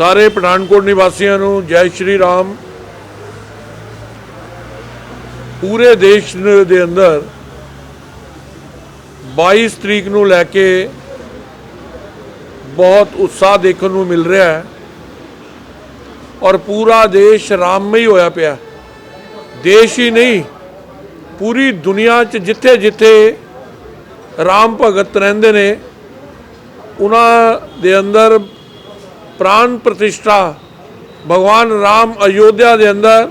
ਸਾਰੇ ਪਠਾਨਕੋਟ ਨਿਵਾਸੀਆਂ ਨੂੰ ਜੈ ਸ਼੍ਰੀ ਰਾਮ। ਪੂਰੇ ਦੇਸ਼ ਦੇ ਅੰਦਰ 22 ਤਰੀਕ ਨੂੰ ਲੈ ਕੇ ਬਹੁਤ ਉਤਸ਼ਾਹ ਦੇਖਣ ਨੂੰ ਮਿਲ ਰਿਹਾ ਹੈ ਔਰ ਪੂਰਾ ਦੇਸ਼ ਰਾਮਮਈ ਹੋਇਆ ਪਿਆ। ਦੇਸ਼ ਹੀ ਨਹੀਂ, ਪੂਰੀ ਦੁਨੀਆ 'ਚ ਜਿੱਥੇ ਜਿੱਥੇ ਰਾਮ ਭਗਤ ਰਹਿੰਦੇ ਨੇ, ਉਹਨਾਂ ਦੇ ਅੰਦਰ ਪ੍ਰਾਨ ਪ੍ਰਤਿਸ਼ਠਾ ਭਗਵਾਨ ਰਾਮ ਅਯੋਧਿਆ ਦੇ ਅੰਦਰ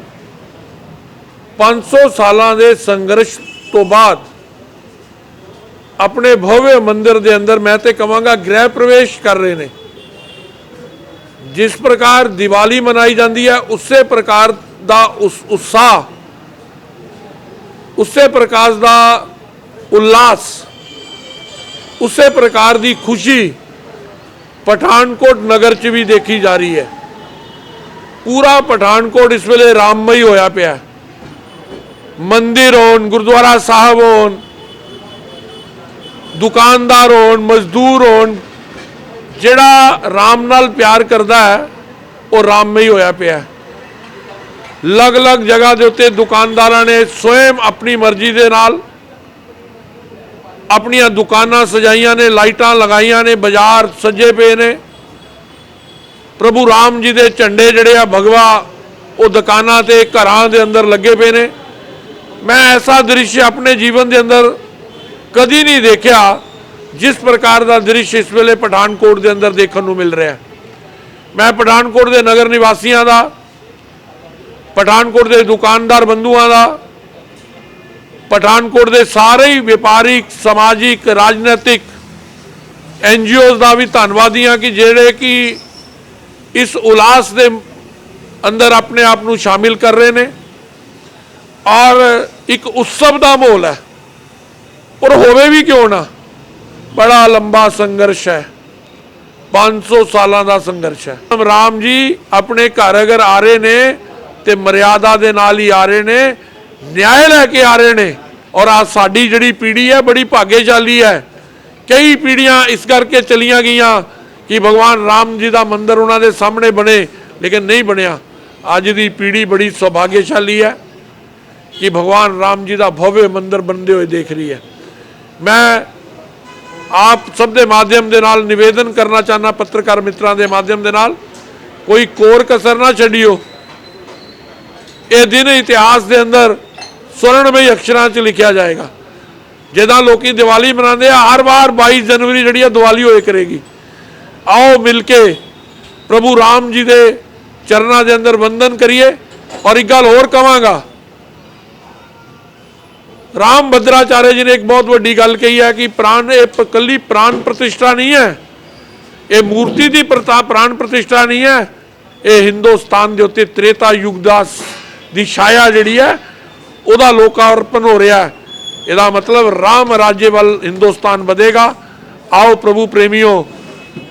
500 ਸਾਲਾਂ ਦੇ ਸੰਘਰਸ਼ ਤੋਂ ਬਾਅਦ ਆਪਣੇ ਭਵਯ ਮੰਦਿਰ ਦੇ ਅੰਦਰ ਮੈਂ ਤੇ ਕਹਾਂਗਾ ਗ੍ਰਹਿ ਪ੍ਰਵੇਸ਼ ਕਰ ਰਹੇ ਨੇ। ਜਿਸ ਪ੍ਰਕਾਰ ਦੀਵਾਲੀ ਮਨਾਈ ਜਾਂਦੀ ਹੈ, ਉਸੇ ਪ੍ਰਕਾਰ ਦਾ ਉਸ ਉਤਸ਼ਾਹ, ਉਸੇ ਪ੍ਰਕਾਰ ਦਾ ਉਲਾਸ ਉਸੇ ਪ੍ਰਕਾਰ ਦੀ ਖੁਸ਼ੀ ਪਠਾਨਕੋਟ ਨਗਰ 'ਚ ਵੀ ਦੇਖੀ ਜਾ ਰਹੀ ਹੈ ਪੂਰਾ ਪਠਾਨਕੋਟ ਇਸ ਵੇਲੇ ਰਾਮਮਈ ਹੋਇਆ ਪਿਆ ਮੰਦਿਰ ਹੋਣ, ਗੁਰਦੁਆਰਾ ਸਾਹਿਬ ਹੋਣ, ਦੁਕਾਨਦਾਰ ਹੋਣ, ਮਜ਼ਦੂਰ ਹੋਣ, ਜਿਹੜਾ ਰਾਮ ਨਾਲ ਪਿਆਰ ਕਰਦਾ ਹੈ, ਉਹ ਰਾਮਮਈ ਹੋਇਆ ਪਿਆ ਹੈ। ਅਲੱਗ-ਅਲੱਗ ਜਗ੍ਹਾ ਦੇ ਉੱਤੇ ਦੁਕਾਨਦਾਰਾਂ ਨੇ ਸਵੈਮ ਆਪਣੀ ਮਰਜ਼ੀ ਦੇ ਨਾਲ ਆਪਣੀਆਂ ਦੁਕਾਨਾਂ ਸਜਾਈਆਂ ਨੇ, ਲਾਈਟਾਂ ਲਗਾਈਆਂ ਨੇ, ਬਾਜ਼ਾਰ ਸਜੇ ਪਏ ਨੇ। ਪ੍ਰਭੂ ਰਾਮ ਜੀ ਦੇ ਝੰਡੇ ਜਿਹੜੇ ਆ ਭਗਵਾ, ਉਹ ਦੁਕਾਨਾਂ ਤੇ, ਘਰਾਂ ਦੇ ਅੰਦਰ ਲੱਗੇ ਪਏ ਨੇ। ਮੈਂ ਐਸਾ ਦ੍ਰਿਸ਼ ਆਪਣੇ ਜੀਵਨ ਦੇ ਅੰਦਰ ਕਦੀ ਨਹੀਂ ਦੇਖਿਆ, ਜਿਸ ਪ੍ਰਕਾਰ ਦਾ ਦ੍ਰਿਸ਼ ਇਸ ਵੇਲੇ ਪਠਾਨਕੋਟ ਦੇ ਅੰਦਰ ਦੇਖਣ ਨੂੰ ਮਿਲ ਰਿਹਾ। ਮੈਂ ਪਠਾਨਕੋਟ ਦੇ ਨਗਰ ਨਿਵਾਸੀਆਂ ਦਾ, ਪਠਾਨਕੋਟ ਦੇ ਦੁਕਾਨਦਾਰ ਬੰਧੂਆਂ ਦਾ ਪਠਾਨਕੋਟ ਦੇ ਸਾਰੇ ਹੀ ਵਪਾਰਿਕ, ਸਮਾਜਿਕ, ਰਾਜਨੀਤਿਕ ਐਨਜੀਓਜ਼ ਦਾ ਵੀ ਧੰਨਵਾਦੀ ਹਾਂ ਕਿ ਜਿਹੜੇ ਕਿ ਇਸ ਉਲਾਸ ਦੇ ਅੰਦਰ ਆਪਣੇ ਆਪ ਨੂੰ ਸ਼ਾਮਿਲ ਕਰ ਰਹੇ ਨੇ। ਔਰ ਇੱਕ ਉਤਸਵ ਦਾ ਮਾਹੌਲ ਹੈ। ਔਰ ਹੋਵੇ ਵੀ ਕਿਉਂ ਨਾ, ਬੜਾ ਲੰਬਾ ਸੰਘਰਸ਼ ਹੈ। 500 ਸਾਲਾਂ ਦਾ ਸੰਘਰਸ਼ ਹੈ। ਰਾਮ ਜੀ ਆਪਣੇ ਘਰ ਅਗਰ ਆ ਰਹੇ ਨੇ ਤੇ ਮਰਿਆਦਾ ਦੇ ਨਾਲ ਹੀ ਆ ਰਹੇ ਨੇ ਨਿਆਂ ਲੈ ਕੇ ਆ ਰਹੇ ਨੇ। ਔਰ ਆ ਸਾਡੀ ਜਿਹੜੀ ਪੀੜ੍ਹੀ ਹੈ, ਬੜੀ ਭਾਗੇਸ਼ਾਲੀ ਹੈ। ਕਈ ਪੀੜ੍ਹੀਆਂ ਇਸ ਕਰਕੇ ਚਲੀਆਂ ਗਈਆਂ ਕਿ ਭਗਵਾਨ ਰਾਮ ਜੀ ਦਾ ਮੰਦਿਰ ਉਹਨਾਂ ਦੇ ਸਾਹਮਣੇ ਬਣੇ, ਲੇਕਿਨ ਨਹੀਂ ਬਣਿਆ। ਅੱਜ ਦੀ ਪੀੜ੍ਹੀ ਬੜੀ ਸੁਭਾਗਿਆਸ਼ਾਲੀ ਹੈ ਕਿ ਭਗਵਾਨ ਰਾਮ ਜੀ ਦਾ ਭਵਯ ਮੰਦਿਰ ਬਣਦੇ ਹੋਏ ਦੇਖ ਰਹੀ ਹੈ। ਮੈਂ ਆਪ ਸਭ ਦੇ ਮਾਧਿਅਮ ਦੇ ਨਾਲ ਨਿਵੇਦਨ ਕਰਨਾ ਚਾਹਨਾ ਪੱਤਰਕਾਰ ਮਿੱਤਰਾਂ ਦੇ ਮਾਧਿਅਮ ਦੇ ਨਾਲ, ਕੋਈ ਕੋਰ ਕਸਰ ਨਾ ਛੱਡਿਓ। ਇਹ ਦਿਨ ਇਤਿਹਾਸ ਦੇ ਅੰਦਰ ਸਵਰਣਮਈ ਅਕਸ਼ਰਾਂ 'ਚ ਲਿਖਿਆ ਜਾਏਗਾ। ਜਿੱਦਾਂ ਲੋਕੀ ਦੀਵਾਲੀ ਮਨਾਉਂਦੇ ਆ, ਹਰ ਵਾਰ 22 ਜਨਵਰੀ ਜਿਹੜੀ ਆ ਦੀਵਾਲੀ ਹੋਏ ਕਰੇਗੀ। ਆਓ ਮਿਲ ਕੇ ਪ੍ਰਭੂ ਰਾਮ ਜੀ ਦੇ ਚਰਨਾਂ ਦੇ ਅੰਦਰ ਵੰਦਨ ਕਰੀਏ। ਔਰ ਇੱਕ ਗੱਲ ਹੋਰ ਕਵਾਂਗਾ। ਰਾਮ ਭਦਰਾਚਾਰਿਆ ਜੀ ਨੇ ਇੱਕ ਬਹੁਤ ਵੱਡੀ ਗੱਲ ਕਹੀ ਹੈ ਕਿ ਪ੍ਰਾਨ ਇਹ ਪ- ਕੱਲੀ ਪ੍ਰਾਨ ਪ੍ਰਤਿਸ਼ਠਾ ਨਹੀਂ ਹੈ। ਇਹ ਮੂਰਤੀ ਦੀ ਪ੍ਰਤਾ ਪ੍ਰਾਨ ਪ੍ਰਤਿਸ਼ਠਾ ਨਹੀਂ ਹੈ। ਇਹ ਹਿੰਦੁਸਤਾਨ ਦੇ ਉੱਤੇ ਤ੍ਰੇਤਾ ਯੁਗ ਦਾ ਦੀ ਛਾਇਆ ਜਿਹੜੀ ਹੈ ਉਹਦਾ ਲੋਕਾਰਪਣ ਹੋ ਰਿਹਾ ਇਹਦਾ ਮਤਲਬ ਰਾਮ ਰਾਜੇ ਵੱਲ ਹਿੰਦੁਸਤਾਨ ਵਧੇਗਾ। ਆਓ ਪ੍ਰਭੂ ਪ੍ਰੇਮੀਓ,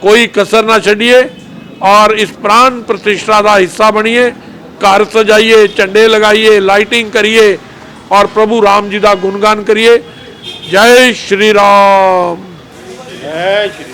ਕੋਈ ਕਸਰ ਨਾ ਛੱਡੀਏ ਔਰ ਇਸ ਪ੍ਰਾਨ ਪ੍ਰਤਿਸ਼ਠਾ ਦਾ ਹਿੱਸਾ ਬਣੀਏ। ਘਰ ਸਜਾਈਏ, ਝੰਡੇ ਲਗਾਈਏ, ਲਾਈਟਿੰਗ ਕਰੀਏ ਔਰ ਪ੍ਰਭੂ ਰਾਮ ਜੀ ਦਾ ਗੁਣਗਾਨ ਕਰੀਏ। ਜੈ ਸ਼੍ਰੀ ਰਾਮ। ਜੈ ਸ਼੍ਰੀ